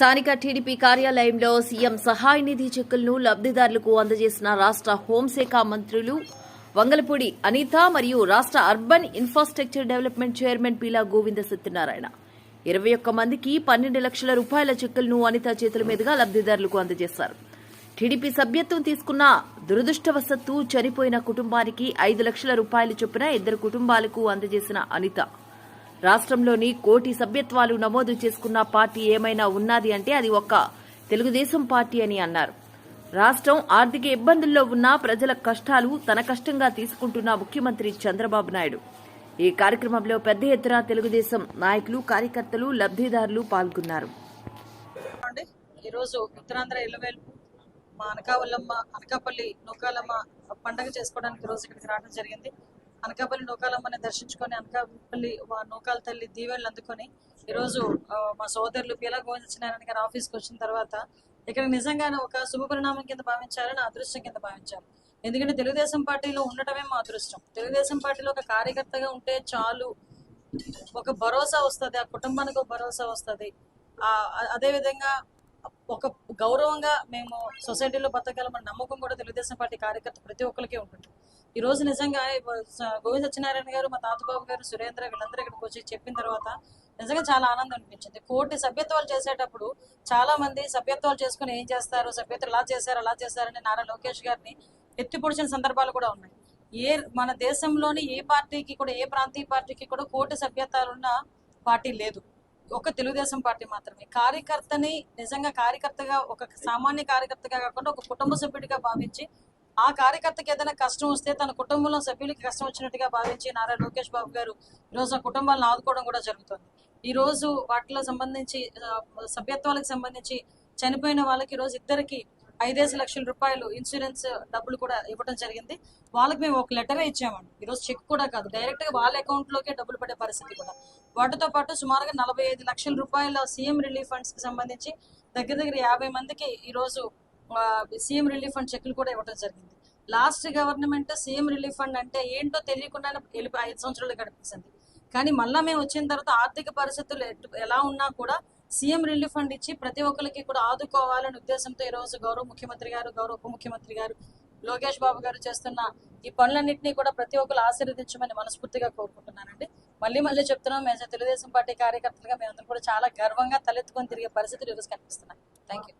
స్థానిక టీడీపీ కార్యాలయంలో సీఎం సహాయ నిధి చెక్కులను లబ్ధిదారులకు అందజేసిన రాష్ట్ర హోంశాఖ మంత్రులు వంగలపూడి అనిత మరియు రాష్ట్ర urban infrastructure development chairman Peela Govinda Satyanarayana. ఇరవై ఒక్క మందికి పన్నెండు లక్షల రూపాయల చెక్కులను అనిత చేతుల మీదుగా లబ్ధిదారులకు అందజేశారు. టీడీపీ సభ్యత్వం తీసుకున్న దురదృష్టవశత్తు చనిపోయిన కుటుంబానికి ఐదు లక్షల రూపాయలు చొప్పున ఇద్దరు కుటుంబాలకు అందజేసిన అనిత. రాష్ట్రంలోని కోటి సభ్యత్వాలు నమోదు చేసుకున్న పార్టీ ఏమైనా ఉన్నది అంటే అది ఒక్క తెలుగుదేశం పార్టీ అని అన్నారు. రాష్ట్రం ఆర్థిక ఇబ్బందుల్లో ఉన్న ప్రజల కష్టాలు తన కష్టంగా తీసుకుంటున్న ముఖ్యమంత్రి చంద్రబాబు నాయుడు. ఈ కార్యక్రమంలో పెద్ద ఎత్తున తెలుగుదేశం నాయకులు కార్యకర్తలు లబ్ధిదారులు పాల్గొన్నారు. ఈరోజు ఉత్తరాంధ్ర ఇళ్ళవేల్పు మా అనకావల్లమ్మ అనకాపల్లి నూకాలమ్మ పండగ చేసుకోవడానికి రోజు ఇక్కడికి రావడం జరిగింది. అనకాపల్లి నూకాలమ్మని దర్శించుకొని అనకాపల్లి మా నూకాల తల్లి దీవెనలు అందుకొని ఈరోజు మా సోదరులు పీలా గోవిందనారాయణ సత్యనారాయణ గారి ఆఫీస్కి వచ్చిన తర్వాత ఇక్కడ నిజంగానే ఒక శుభ పరిణామం కింద భావించారు నా అదృష్టం కింద భావించారు ఎందుకంటే తెలుగుదేశం పార్టీలో ఉండటమే మా అదృష్టం. తెలుగుదేశం పార్టీలో ఒక కార్యకర్తగా ఉంటే చాలు ఒక భరోసా వస్తుంది ఆ కుటుంబానికి ఒక భరోసా వస్తుంది. అదేవిధంగా అదే విధంగా ఒక గౌరవంగా మేము సొసైటీలో బతకాలన్న నమ్మకం కూడా తెలుగుదేశం పార్టీ కార్యకర్త ప్రతి ఒక్కరికి ఉంటుంది. ఈ రోజు నిజంగా గోవింద సత్యనారాయణ గారు మా తాతబాబు గారు సురేంద్ర వీళ్ళందరూ ఇక్కడికి వచ్చి చెప్పిన తర్వాత నిజంగా చాలా ఆనందం అనిపించింది. కోటి సభ్యత్వాలు చేసేటప్పుడు చాలా మంది సభ్యత్వాలు చేసుకుని ఏం చేస్తారు? సభ్యత్వాలు ఇలా చేశారు? అలా చేశారని నారా లోకేష్ గారిని ఎత్తి పొడిచిన సందర్భాలు కూడా ఉన్నాయి. ఏ మన దేశంలోని ఏ పార్టీకి కూడా ఏ ప్రాంతీయ పార్టీకి కూడా కోటి సభ్యత్వాలున్న పార్టీ లేదు. ఒక తెలుగుదేశం పార్టీ మాత్రమే. కార్యకర్తని నిజంగా కార్యకర్తగా ఒక సామాన్య కార్యకర్తగా కాకుండా ఒక కుటుంబ సభ్యుడిగా భావించి ఆ కార్యకర్తకి ఏదైనా కష్టం వస్తే తన కుటుంబంలో సభ్యులకి కష్టం వచ్చినట్టుగా భావించి నారా లోకేష్ బాబు గారు ఈరోజు ఆ కుటుంబాలను ఆదుకోవడం కూడా జరుగుతుంది. ఈ రోజు వాటిలో సంబంధించి సభ్యత్వాలకు సంబంధించి చనిపోయిన వాళ్ళకి ఈరోజు రోజు ఇద్దరికి ఐదేసి లక్షల రూపాయలు ఇన్సూరెన్స్ డబ్బులు కూడా ఇవ్వడం జరిగింది. వాళ్ళకి మేము ఒక లెటరే ఇచ్చామండి. ఈరోజు చెక్ కూడా కాదు. డైరెక్ట్గా వాళ్ళ అకౌంట్ లోకే డబ్బులు పడే పరిస్థితి కూడా. వాటితో పాటు సుమారుగా నలభై ఐదు లక్షల రూపాయల సీఎం రిలీఫ్ ఫండ్స్కి సంబంధించి దగ్గర దగ్గర యాభై మందికి ఈ రోజు సీఎం రిలీఫ్ ఫండ్ చెక్లు కూడా ఇవ్వడం జరిగింది. Last government CM relief fund అంటే ఏంటో తెలియకుండానే వెళ్ళి ఐదు సంవత్సరాలు గడిపేసింది కానీ మళ్ళా మేము వచ్చిన తర్వాత ఆర్థిక పరిస్థితులు ఎలా ఉన్నా కూడా సీఎం రిలీఫ్ ఫండ్ ఇచ్చి ప్రతి ఒక్కరికి కూడా ఆదుకోవాలనే ఉద్దేశంతో ఈ రోజు గౌరవ ముఖ్యమంత్రి గారు గౌరవ ఉప ముఖ్యమంత్రి గారు లోకేష్ బాబు గారు చేస్తున్న ఈ పనులన్నింటినీ కూడా ప్రతి ఒక్కరు ఆశీర్వదించమని మనస్ఫూర్తిగా కోరుకుంటున్నానండి. మళ్ళీ మళ్ళీ చెప్తున్నాం మేము తెలుగుదేశం పార్టీ కార్యకర్తలుగా మేమందరం కూడా చాలా గర్వంగా తలెత్తుకొని తిరిగే పరిస్థితులు ఈరోజు కనిపిస్తున్నాయి. Thank you